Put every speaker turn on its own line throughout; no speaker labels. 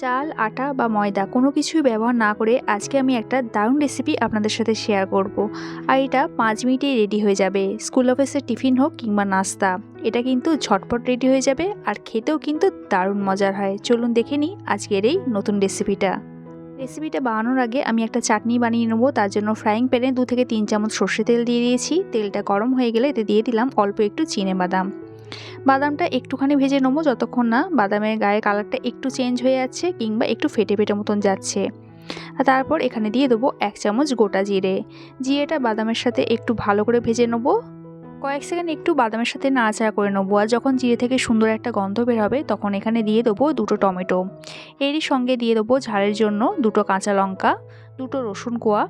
চাল, আটা বা ময়দা কোনো কিছুই ব্যবহার না করে আজকে আমি একটা দারুণ রেসিপি আপনাদের সাথে শেয়ার করব। আর এটা পাঁচ মিনিটেই রেডি হয়ে যাবে। স্কুল অফিসের টিফিন হোক কিংবা নাস্তা, এটা কিন্তু ঝটপট রেডি হয়ে যাবে আর খেতেও কিন্তু দারুণ মজার হয়। চলুন দেখে নিই আজকের এই নতুন রেসিপিটা রেসিপিটা বানানোর আগে আমি একটা চাটনি বানিয়ে নেব। তার জন্য ফ্রাইং প্যানে দু থেকে তিন চামচ সর্ষে তেল দিয়ে দিয়েছি। তেলটা গরম হয়ে গেলে এতে দিয়ে দিলাম অল্প একটু চিনে বাদাম। বাদামটা একটুখানি ভেজে নেব যতক্ষণ না বাদামের গায়ে কালারটা একটু চেঞ্জ হয়ে যাচ্ছে কিংবা একটু ফেটে ফেটে মতন যাচ্ছে। আর তারপর এখানে দিয়ে দেবো এক চামচ গোটা জিরে। জিরেটা বাদামের সাথে একটু ভালো করে ভেজে নেব। কয়েক সেকেন্ড একটু বাদামের সাথে নাড়াচাড়া করে নেব আর যখন জিরে থেকে সুন্দর একটা গন্ধ বের হবে তখন এখানে দিয়ে দেবো দুটো টমেটো। এরই সঙ্গে দিয়ে দেবো ঝালের জন্য দুটো কাঁচা লঙ্কা, দুটো রসুন কোয়া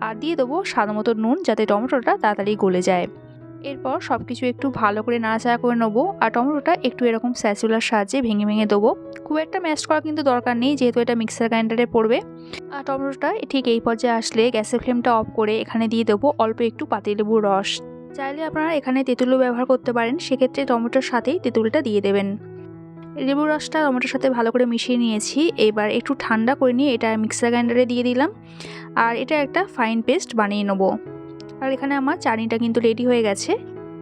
আর দিয়ে দেবো স্বাদ মতো নুন যাতে টমেটোটা তাড়াতাড়ি গলে যায়। এরপর সব কিছু একটু ভালো করে নাড়াচাড়া করে নেব, আর টমেটোটা একটু এরকম স্যাচুলার সাহায্যে ভেঙে ভেঙে দেবো। খুব একটা ম্যাশ করা কিন্তু দরকার নেই, যেহেতু এটা মিক্সার গ্রাইন্ডারে পড়বে। আর টমেটোটা ঠিক এই পর্যায়ে আসলে গ্যাসের ফ্লেমটা অফ করে এখানে দিয়ে দেবো অল্প একটু পাতিলেবুর রস। চাইলে আপনারা এখানে তেঁতুলও ব্যবহার করতে পারেন, সেক্ষেত্রে টমেটোর সাথেই তেঁতুলটা দিয়ে দেবেন। লেবুর রসটা টমেটোর সাথে ভালো করে মিশিয়ে নিয়েছি, এবার একটু ঠান্ডা করে নিয়ে এটা মিক্সার গ্রাইন্ডারে দিয়ে দিলাম। আর এটা একটা ফাইন পেস্ট বানিয়ে নেব। আর এখানে আমার চাটনিটা কিন্তু রেডি হয়ে গেছে।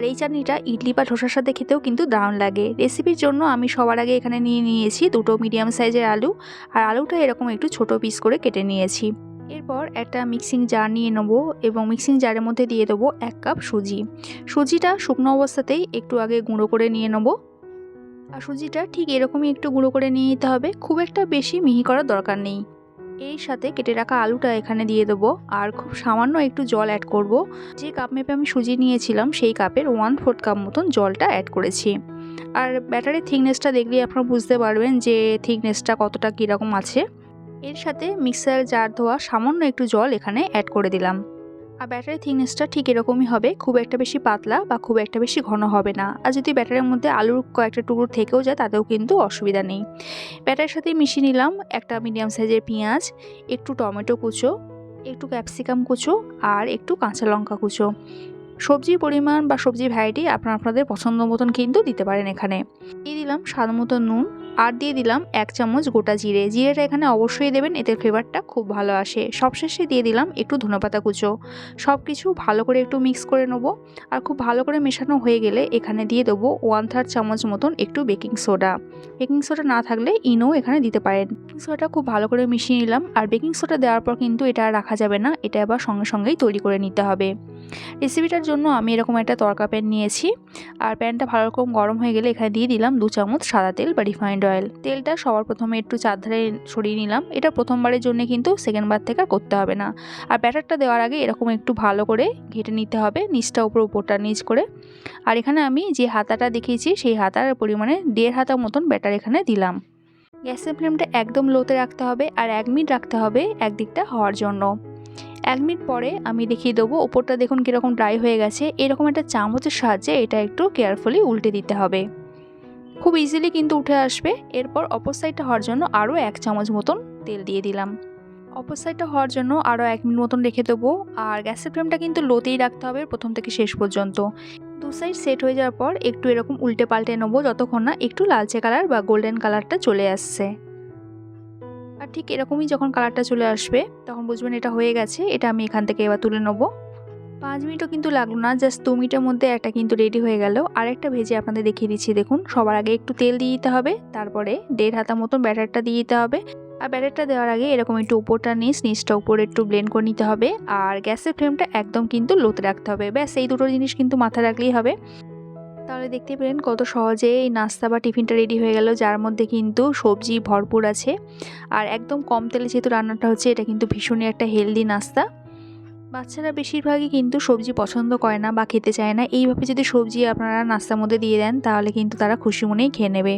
এই চাটনিটা ইডলি বা ধোসার সাথে খেতেও কিন্তু দারুণ লাগে। রেসিপির জন্য আমি সবার আগে এখানে নিয়ে নিয়েছি দুটো মিডিয়াম সাইজের আলু। আর আলুটা এরকম একটু ছোট পিস করে কেটে নিয়েছি। এরপর একটা মিক্সিং জার নিয়ে নেব এবং মিক্সিং জারের মধ্যে দিয়ে দেবো এক কাপ সুজি। সুজিটা শুকনো অবস্থাতেই একটু আগে গুঁড়ো করে নিয়ে নেব। আর সুজিটা ঠিক এরকমই একটু গুঁড়ো করে নিয়ে নিতে হবে। খুব একটা বেশি মিহি করার দরকার নেই। এর সাথে কেটে রাখা আলুটা এখানে দিয়ে দেবো। আর খুব সামান্য একটু জল অ্যাড করব। যে কাপ মেপে আমি সুজি নিয়েছিলাম, সেই কাপের ওয়ান ফোর্থ কাপ মতন জলটা অ্যাড করেছি। আর ব্যাটারির থিকনেসটা দেখলেই আপনারা বুঝতে পারবেন যে থিকনেসটা কতটা কীরকম আছে। এর সাথে মিক্সার জার ধোয়া সামান্য একটু জল এখানে অ্যাড করে দিলাম। আর ব্যাটারির থিকনেসটা ঠিক এরকমই হবে, খুব একটা বেশি পাতলা বা খুব একটা বেশি ঘন হবে না। আর যদি ব্যাটারির মধ্যে আলুর কয়েকটা টুকরো থেকেও যায়, তাতেও কিন্তু অসুবিধা নেই। ব্যাটারের সাথে মিশিয়ে নিলাম একটা মিডিয়াম সাইজের পেঁয়াজ, একটু টমেটো কুচো, একটু ক্যাপসিকাম কুচো আর একটু কাঁচা লঙ্কা কুচো। সবজির পরিমাণ বা সবজি ভ্যারাইটি আপনার আপনাদের পছন্দ মতন কিন্তু দিতে পারেন এখানে। দিয়ে দিলাম স্বাদ মতো নুন আর দিয়ে দিলাম এক চামচ গোটা জিরে। জিরেটা এখানে অবশ্যই দেবেন, এতে ফ্লেভারটা খুব ভালো আসে। সবশেষে দিয়ে দিলাম একটু ধনেপাতা কুচো। সব কিছু ভালো করে একটু মিক্স করে নেব। আর খুব ভালো করে মেশানো হয়ে গেলে এখানে দিয়ে দেবো ওয়ান থার্ড চামচ মতন একটু বেকিং সোডা বেকিং সোডা না থাকলে ইনো এখানে দিতে পারেন। বেকিং সোডাটা খুব ভালো করে মিশিয়ে নিলাম। আর বেকিং সোডা দেওয়ার পর কিন্তু এটা আর রাখা যাবে না, এটা আবার সঙ্গে সঙ্গেই তৈরি করে নিতে হবে। রেসিপিটার জন্য আমি এরকম একটা তরকা প্যান নিয়েছি। আর প্যানটা ভালো রকম গরম হয়ে গেলে এখানে দিয়ে দিলাম দু চামচ সাদা তেল বা রিফাইন্ড অয়েল তেলটা সবার প্রথমে একটু চারধারে সরিয়ে নিলাম। এটা প্রথমবারের জন্য কিন্তু সেকেন্ডবার থেকে করতে হবে না। আর ব্যাটারটা দেওয়ার আগে এরকম একটু ভালো করে ঘেটে নিতে হবে, নিচটা উপর, উপরটা নিচ করে। আর এখানে আমি যে হাতাটা দেখিয়েছি, সেই হাতার পরিমাণে দেড় হাতা মতন ব্যাটার এখানে দিলাম। গ্যাসের ফ্লেমটা একদম লোতে রাখতে হবে আর এক মিনিট রাখতে হবে একদিকটা হওয়ার জন্য। এক মিনিট পরে আমি দেখিয়ে দেবো ওপরটা দেখুন কীরকম ড্রাই হয়ে গেছে। এরকম একটা চামচের সাহায্যে এটা একটু কেয়ারফুলি উল্টে দিতে হবে। খুব ইজিলি কিন্তু উঠে আসবে। এরপর অপর সাইডটা হওয়ার জন্য আরও এক চামচ মতন তেল দিয়ে দিলাম। অপর সাইডটা হওয়ার জন্য আরও এক মিনিট মতন রেখে দেবো। আর গ্যাসের ফ্লেমটা কিন্তু লোতেই রাখতে হবে প্রথম থেকে শেষ পর্যন্ত। দু সাইড সেট হয়ে যাওয়ার পর একটু এরকম উল্টে পাল্টে নেব যতক্ষণ না একটু লালচে কালার বা গোল্ডেন কালারটা চলে আসছে। আর ঠিক এরকমই যখন কালারটা চলে আসবে, তখন বুঝবেন এটা হয়ে গেছে, এটা আমি এখান থেকে এবার তুলে নেব। পাঁচ মিনিটও কিন্তু লাগল না জাস্ট দু মিনিটের মধ্যে একটা কিন্তু রেডি হয়ে গেল। আরেকটা ভেজে আপনাদের দেখিয়ে দিচ্ছি, দেখুন। সবার আগে একটু তেল দিয়ে দিতে হবে, তারপরে দেড় হাতা মতন ব্যাটারটা দিয়ে দিতে হবে। আর ব্যাটারটা দেওয়ার আগে এরকম একটু উপরটা নিস নিচটা উপরে একটু ব্লেন্ড করে নিতে হবে। আর গ্যাসের ফ্লেমটা একদম কিন্তু লোতে রাখতে হবে। ব্যাস, এই দুটো জিনিস কিন্তু মাথায় রাখলেই হবে। তাহলে দেখতে পেলেন কত সহজে এই নাস্তা বা টিফিনটা রেডি হয়ে গেল, যার মধ্যে কিন্তু সবজি ভরপুর আছে। আর একদম কম তেলে যেহেতু রান্নাটা হচ্ছে, এটা কিন্তু ভীষণই একটা হেলদি নাস্তা। বাচ্চারা বেশিরভাগই কিন্তু সবজি পছন্দ করে না বা খেতে চায় না। এইভাবে যদি সবজি আপনারা নাস্তার মধ্যে দিয়ে দেন, তাহলে কিন্তু তারা খুশি মনেই খেয়ে নেবে।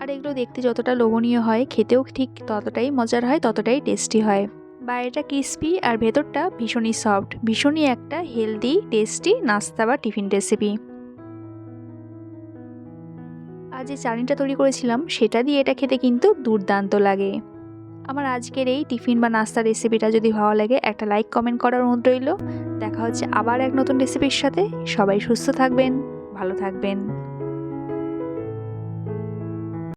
আর এগুলো দেখতে যতটা লোভনীয় হয়, খেতেও ঠিক ততটাই মজার হয়, ততটাই টেস্টি হয়। বাইরেটা ক্রিস্পি আর ভেতরটা ভীষণই সফট ভীষণই একটা হেলদি টেস্টি নাস্তা বা টিফিন রেসিপি আর যে চাটনিটা তৈরি করেছিলাম, সেটা দিয়ে এটা খেতে কিন্তু দুর্দান্ত লাগে। আমার আজকের এই টিফিন বা নাস্তার রেসিপিটা যদি ভালো লাগে, একটা লাইক কমেন্ট করার অনুরোধ রইল। দেখা হচ্ছে আবার এক নতুন রেসিপির সাথে। সবাই সুস্থ থাকবেন, ভালো থাকবেন।